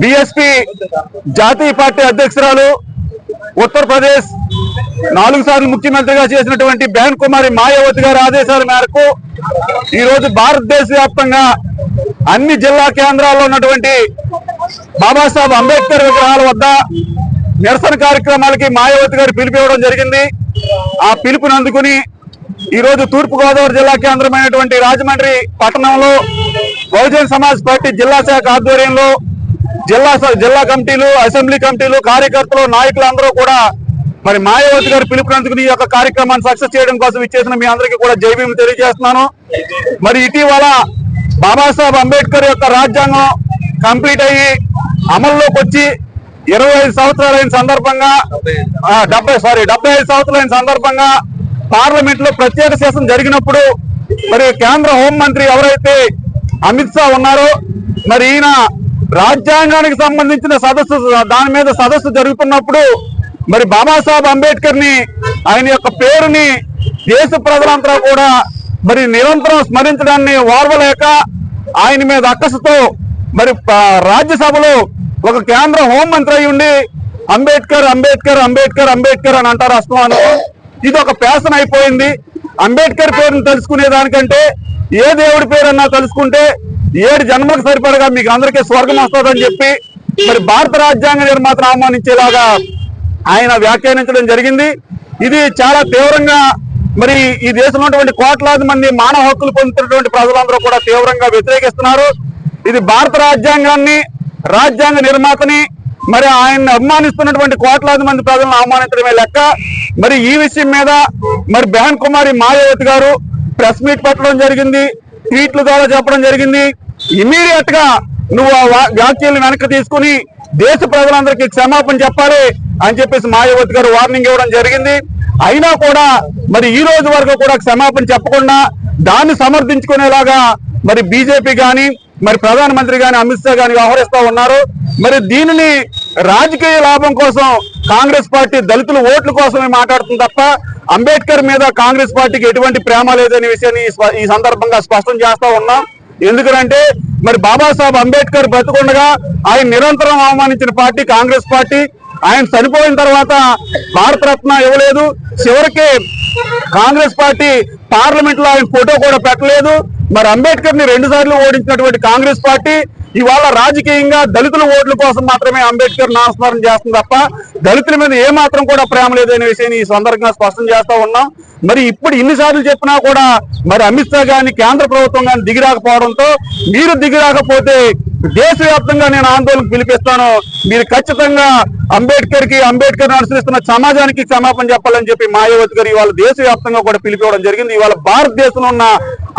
BSP జాతీయ party అధ్యక్షురాలు ఉత్తరప్రదేశ్ నాలుగు సార్లు ముఖ్యమంత్రిగా చేసినటువంటి బేన్ కుమారి మాయావతి గారి ఆదేశాల మేరకు ఈరోజు భారతదేశ వ్యాప్తంగా అన్ని జిల్లా కేంద్రాల్లో ఉన్నటువంటి బాబాసాహెబ్ అంబేద్కర్ విగ్రహాల వద్ద నిరసన కార్యక్రమాలకి మాయావతి గారు పిలుపు ఇవ్వడం జరిగింది. ఆ పిలుపుని అందుకుని ఈరోజు తూర్పుగోదావరి జిల్లా కేంద్రమైనటువంటి రాజమండ్రి పట్టణంలో బహుజన్ సమాజ్ పార్టీ జిల్లా శాఖ ఆధ్వర్యంలో జిల్లా జిల్లా కమిటీలు అసెంబ్లీ కమిటీలు కార్యకర్తలు నాయకులు అందరూ కూడా మరి మాయావతి గారు పిలుపునందుకుని ఈ యొక్క కార్యక్రమాన్ని సక్సెస్ చేయడం కోసం ఇచ్చేసిన మీ అందరికీ కూడా జై తెలియజేస్తున్నాను. మరి ఇటీవల బాబాసాహెబ్ అంబేద్కర్ యొక్క రాజ్యాంగం కంప్లీట్ అయ్యి అమల్లోకి వచ్చి ఇరవై ఐదు సంవత్సరాలైన సందర్భంగా డెబ్బై సారీ డెబ్బై ఐదు సంవత్సరాలైన సందర్భంగా పార్లమెంట్లో ప్రత్యేక సెషన్ జరిగినప్పుడు మరి కేంద్ర హోంమంత్రి ఎవరైతే అమిత్ షా ఉన్నారో మరి ఈయన రాజ్యాంగానికి సంబంధించిన సదస్సు దాని మీద సదస్సు జరుగుతున్నప్పుడు మరి బాబాసాహెబ్ అంబేద్కర్ని ఆయన యొక్క పేరుని దేశ ప్రజలంతా కూడా మరి నిరంతరం స్మరించడాన్ని ఓర్వలేక ఆయన మీద అక్కసుతో మరి రాజ్యసభలో ఒక కేంద్ర హోంమంత్రి అయి ఉండి అంబేద్కర్ అంబేద్కర్ అంబేద్కర్ అంబేద్కర్ అని అంటారు అస్మాను ఇది ఒక ఫ్యాషన్ అయిపోయింది. అంబేద్కర్ పేరుని తెలుసుకునే దానికంటే ఏ దేవుడి పేరన్నా తెలుసుకుంటే ఏడు జన్మలకు సరిపడగా మీకు అందరికీ స్వర్గం వస్తుందని చెప్పి మరి భారత రాజ్యాంగ నిర్మాతను ఆహ్వానించేలాగా ఆయన వ్యాఖ్యానించడం జరిగింది. ఇది చాలా తీవ్రంగా మరి ఈ దేశంలో ఉన్నటువంటి కోట్లాది మంది మానవ హక్కులు పొందుతున్నటువంటి ప్రజలందరూ కూడా తీవ్రంగా వ్యతిరేకిస్తున్నారు. ఇది భారత రాజ్యాంగాన్ని రాజ్యాంగ నిర్మాతని మరి ఆయన్ని అభిమానిస్తున్నటువంటి కోట్లాది మంది ప్రజలను అవమానించడమే లెక్క. మరి ఈ విషయం మీద మరి బెహన్ కుమారి మాయావతి గారు ప్రెస్ మీట్ పెట్టడం జరిగింది. ట్వీట్ల ద్వారా చెప్పడం జరిగింది. ఇమీడియట్గా నువ్వు ఆ వా- వ్యాఖ్యలను వెనక్కి తీసుకుని దేశ ప్రజలందరికీ క్షమాపణ చెప్పాలి అని చెప్పేసి మాయావతి గారు వార్నింగ్ ఇవ్వడం జరిగింది. అయినా కూడా మరి ఈ రోజు వరకు కూడా క్షమాపణ చెప్పకుండా దాన్ని సమర్థించుకునేలాగా మరి బీజేపీ గాని మరి ప్రధానమంత్రి గాని అమిత్ షా గాని వ్యవహరిస్తా ఉన్నారు. మరి దీనిని రాజకీయ లాభం కోసం కాంగ్రెస్ పార్టీ దళితుల ఓట్ల కోసమే మాట్లాడుతుంది తప్ప అంబేద్కర్ మీద కాంగ్రెస్ పార్టీకి ఎటువంటి ప్రేమ లేదనే విషయాన్ని ఈ ఈ సందర్భంగా స్పష్టం చేస్తా ఉన్నాం. ఎందుకంటే మరి బాబాసాహెబ్ అంబేద్కర్ బ్రతుకుండగా ఆయన నిరంతరం అవమానించిన పార్టీ కాంగ్రెస్ పార్టీ. ఆయన చనిపోయిన తర్వాత భారతరత్న ఇవ్వలేదు. చివరికి కాంగ్రెస్ పార్టీ పార్లమెంట్లో ఆయన ఫోటో కూడా పెట్టలేదు. మరి అంబేద్కర్ని రెండు సార్లు ఓడించినటువంటి కాంగ్రెస్ పార్టీ ఇవాళ రాజకీయంగా దళితుల ఓట్ల కోసం మాత్రమే అంబేద్కర్ నామస్మరణ చేస్తుంది తప్ప దళితుల మీద ఏ మాత్రం కూడా ప్రేమ లేదనే విషయాన్ని ఈ సందర్భంగా స్పష్టం చేస్తా ఉన్నాం. మరి ఇప్పుడు ఇన్నిసార్లు చెప్పినా కూడా మరి అమిత్ షా గాని కేంద్ర ప్రభుత్వం గాని దిగిరాకపోవడంతో మీరు దిగిరాకపోతే దేశవ్యాప్తంగా నేను ఆందోళన పిలిపిస్తాను. మీరు ఖచ్చితంగా అంబేద్కర్కి అంబేద్కర్ అనుసరిస్తున్న సమాజానికి క్షమాపణ చెప్పాలని చెప్పి మాయావతి గారు ఇవాళ దేశవ్యాప్తంగా కూడా పిలిపివ్వడం జరిగింది. ఇవాళ భారతదేశంలో ఉన్న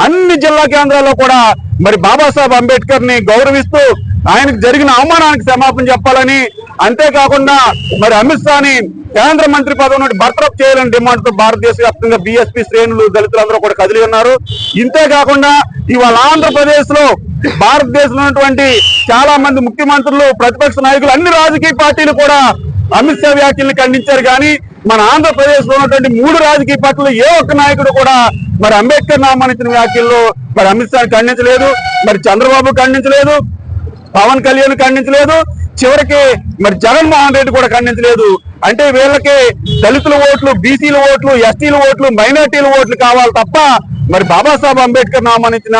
అన్ని జిల్లా కేంద్రాల్లో కూడా మరి బాబాసాహెబ్ అంబేద్కర్ని గౌరవిస్తూ ఆయనకు జరిగిన అవమానానికి క్షమాపణ చెప్పాలని అంతేకాకుండా మరి అమిత్ షాని కేంద్ర మంత్రి పదవి నుండి బర్తరఫ్ చేయాలని డిమాండ్తో భారతదేశ వ్యాప్తంగా బీఎస్పీ శ్రేణులు దళితులందరూ కూడా కదిలి ఉన్నారు. ఇంతేకాకుండా ఇవాళ ఆంధ్రప్రదేశ్లో భారతదేశంలో ఉన్నటువంటి చాలా మంది ముఖ్యమంత్రులు ప్రతిపక్ష నాయకులు అన్ని రాజకీయ పార్టీలు కూడా అమిత్ షా వ్యాఖ్యల్ని ఖండించారు. కానీ మన ఆంధ్రప్రదేశ్లో ఉన్నటువంటి మూడు రాజకీయ పార్టీలు ఏ ఒక్క నాయకుడు కూడా మరి అంబేద్కర్ నామానించిన వ్యాఖ్యల్లో మరి అమిత్ షా ఖండించలేదు మరి చంద్రబాబు ఖండించలేదు పవన్ కళ్యాణ్ ఖండించలేదు చివరికి మరి జగన్మోహన్ రెడ్డి కూడా ఖండించలేదు. అంటే వీళ్ళకి దళితుల ఓట్లు బీసీల ఓట్లు ఎస్టీల ఓట్లు మైనార్టీల ఓట్లు కావాలి తప్ప మరి బాబాసాహెబ్ అంబేద్కర్ నామానించిన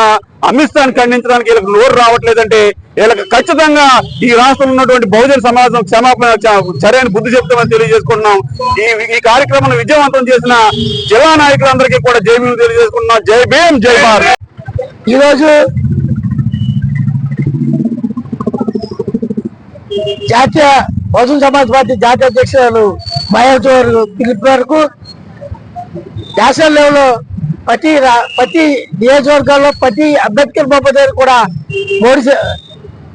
అమిత్ షాని ఖండించడానికి వీళ్ళకి నోరు రావట్లేదంటే వీళ్ళకి ఖచ్చితంగా ఈ రాష్ట్రంలో ఉన్నటువంటి బహుజన సమాజం క్షమాపణ చర్యని సరైన బుద్ధి చెప్తామని తెలియజేసుకుంటున్నాం. ఈ ఈ కార్యక్రమం విజయవంతం చేసిన జిల్లా నాయకులందరికీ కూడా జై భీం తెలియజేసుకుంటున్నాం. జై భీం జై భారత్. ఈరోజు జాతీయ బహుజన సమాజ్ పార్టీ జాతీయ అధ్యక్షురాలు మాయావతి గారు పిలుపు మేరకు నేషనల్ లెవెల్లో ప్రతి ప్రతి నియోజకవర్గాల్లో ప్రతి అంబేద్కర్ బాబా దగ్గర కూడా మోడీ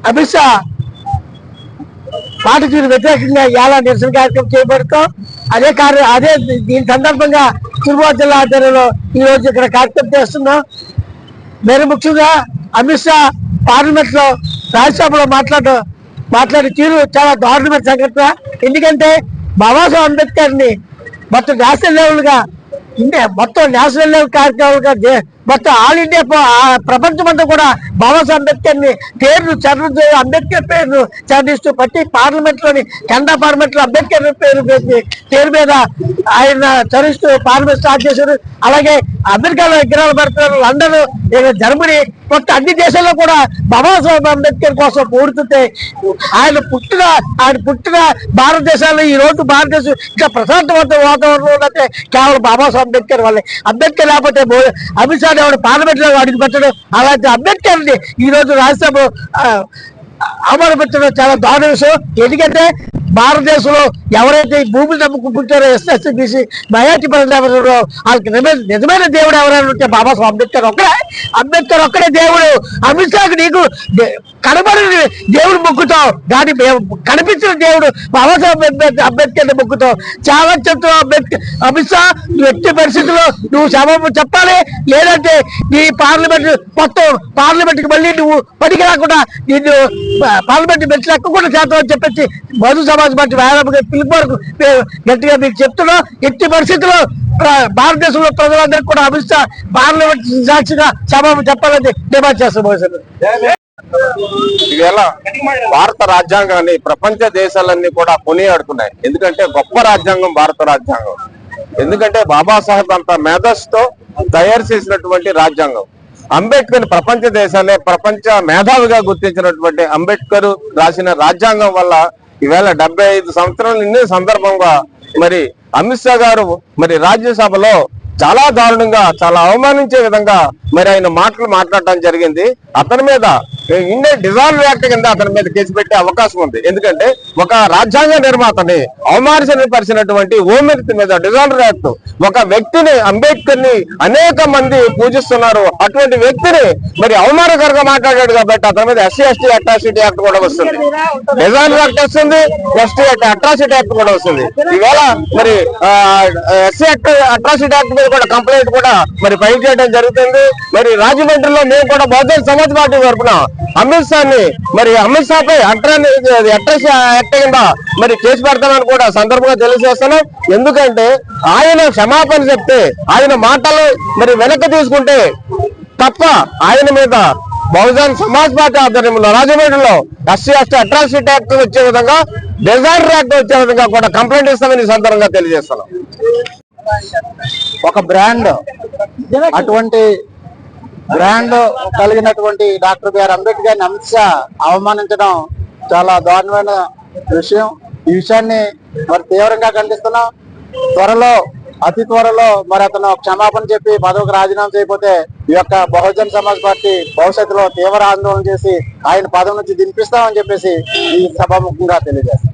అమిత్ షా మాట తీరు వ్యతిరేకంగా ఎలా నిరసన కార్యక్రమం చేపడతాం అదే కార్య అదే దీని సందర్భంగా తిరుపతి జిల్లా ఆధ్వర్యంలో ఈ రోజు ఇక్కడ కార్యక్రమం చేస్తున్నాం. మరి ముఖ్యంగా అమిత్ షా పార్లమెంట్లో రాజ్యసభలో మాట్లాడ మాట్లాడే తీరు చాలా దారుణమైన సంఘటన. ఎందుకంటే బాబాసాహెబ్ అంబేద్కర్ని మొత్తం నేషనల్ లెవెల్గా మొత్తం నేషనల్ లెవెల్ కార్యక్రమాలుగా మొత్తం ఆల్ ఇండియా ప్రపంచం అంతా కూడా బాబాస్ అంబేద్కర్ని పేరు చరణ్ అంబేద్కర్ పేరు చరణిస్తూ ప్రతి పార్లమెంట్లోని కెనడా పార్లమెంట్లో అంబేద్కర్ పేరు పేరు మీద ఆయన చరిస్తూ పార్లమెంట్ స్టార్ట్ చేశారు. అలాగే అమెరికాలో విగ్రహాలు పెడుతున్నారు. లండన్ జర్మనీ మొత్తం అన్ని దేశాల్లో కూడా బాబాసాహెబ్ అంబేద్కర్ కోసం పోడుతుంటే ఆయన పుట్టిన ఆయన పుట్టిన భారతదేశాల్లో ఈ రోజు భారతదేశం ఇంకా ప్రశాంతవంత వాతావరణంలో ఉన్నట్టే కేవలం బాబాసాహెబ్ అంబేద్కర్ వల్లే. అంబేద్కర్ లేకపోతే అమిత్ షా ఎవరు పార్లమెంట్లో అడుగు పెట్టడం అలాంటి అంబేద్కర్ని ఈ రోజు రాజ్యసభ ఆ, అవమానపెట్టడం చాలా దారుణ విషయం. ఎందుకంటే భారతదేశంలో ఎవరైతే ఈ భూమిని నమ్ముకుంటారో ఎస్ఎస్సీ బీసీ మైనార్టీ ప్రజలు వాళ్ళకి నిజమైన నిజమైన దేవుడు ఎవరైనా ఉంటే బాబాసాహెబ్ అంబేద్కర్ ఒక్కడే. అంబేద్కర్ ఒక్కడే దేవుడు. అమిత్ షాకు నీకు కనబడిన కనబడని దేవుడు మొక్కుతావు. దాని మేము కనిపించిన దేవుడు బాబాసాహెబ్ అంబేద్కర్ అంబేద్కర్ మొక్కుతావు. చాలా చెప్తావు అంబేద్కర్ అమిత్ షా ఎట్టి పరిస్థితుల్లో నువ్వు క్షమాపణ చెప్పాలి. లేదంటే నీ పార్లమెంట్ మొత్తం పార్లమెంట్కి మళ్ళీ నువ్వు పనికి రాకుండా నిన్ను పార్లమెంట్ మెట్లు ఎక్కకుండా చేస్తామని చెప్పేసి మధు సభ పార్టీ వేరే పిలుపు గట్టిగా మీకు చెప్తున్నా ఎట్టి పరిస్థితుల్లో భారతదేశంలో ప్రజలందరికీ కూడా అమిత్ షా పార్లమెంట్ సాక్షిగా సభ చెప్పాలని డిమాండ్ చేస్తాం ఇవేళ భారత రాజ్యాంగాన్ని ప్రపంచ దేశాలన్నీ కూడా కొనియాడుతున్నాయి. ఎందుకంటే గొప్ప రాజ్యాంగం భారత రాజ్యాంగం. ఎందుకంటే బాబాసాహెబ్ అంత మేధస్సుతో తయారు చేసినటువంటి రాజ్యాంగం. అంబేద్కర్ ప్రపంచ దేశాలే ప్రపంచ మేధావిగా గుర్తించినటువంటి అంబేద్కర్ రాసిన రాజ్యాంగం వల్ల ఈవేళ డెబ్బై ఐదు సంవత్సరాలు నిన్నే సందర్భంగా మరి అమిత్ షా గారు మరి రాజ్యసభలో చాలా దారుణంగా చాలా అవమానించే విధంగా మరి ఆయన మాటలు మాట్లాడటం జరిగింది. అతని మీద ఇండియన్ డిజాల్వ్ యాక్ట్ కింద అతని మీద కేసు పెట్టే అవకాశం ఉంది. ఎందుకంటే ఒక రాజ్యాంగ నిర్మాతని అవమానపరిచినటువంటి ఓమెరితి మీద డిజాల్వ్ యాక్ట్ ఒక వ్యక్తిని అంబేద్కర్ని అనేక మంది పూజిస్తున్నారు. అటువంటి వ్యక్తిని మరి అవమానకరంగా మాట్లాడాడు కాబట్టి అతని మీద ఎస్సీ ఎస్టీ అట్రాసిటీ యాక్ట్ కూడా వస్తుంది. డిజాల్వ్ యాక్ట్ వస్తుంది ఎస్టీ అట్రాసిటీ యాక్ట్ కూడా వస్తుంది. ఈవేళ మరి ఎస్సీ యాక్ట్ అట్రాసిటీ యాక్ట్ మీద కూడా కంప్లైంట్ కూడా మరి ఫైల్ చేయడం జరుగుతుంది. మరి రాజమండ్రిలో మేము కూడా బహుజన సమాజ్ పార్టీ తరఫున అమిత్ షా ని మరి అమిత్ షా పై అట్రాస్ యాక్ట్ కింద మరి కేసు పెడతామని కూడా సందర్భంగా తెలియజేస్తున్నాం. ఎందుకంటే ఆయన క్షమాపణ చెప్తే ఆయన మాటలు మరి వెనక్కి తీసుకుంటే తప్ప ఆయన మీద బహుజన్ సమాజ్ పార్టీ ఆధ్వర్యంలో రాజమండ్రిలో ఎస్సీ ఎస్టీ అట్రాసిటీ యాక్ట్ వచ్చే విధంగా డిజార్డర్ యాక్ట్ వచ్చే విధంగా కూడా కంప్లైంట్ ఇస్తామని సందర్భంగా తెలియజేస్తున్నాం. ఒక బ్రాండ్ అటువంటి బ్రాండ్ కలిగినటువంటి డాక్టర్ బిఆర్ అంబేద్కర్ గారిని అమిత్ షా అవమానించడం చాలా దారుణమైన విషయం. ఈ విషయాన్ని మరి తీవ్రంగా ఖండిస్తున్నాం. త్వరలో అతి త్వరలో మరి అతను క్షమాపణ చెప్పి పదవికి రాజీనామా చేయకపోతే ఈ యొక్క బహుజన్ సమాజ్ పార్టీ భవిష్యత్తులో తీవ్ర ఆందోళన చేసి ఆయన పదవి నుంచి దింపిస్తామని చెప్పేసి ఈ సభాముఖంగా తెలియజేస్తాం.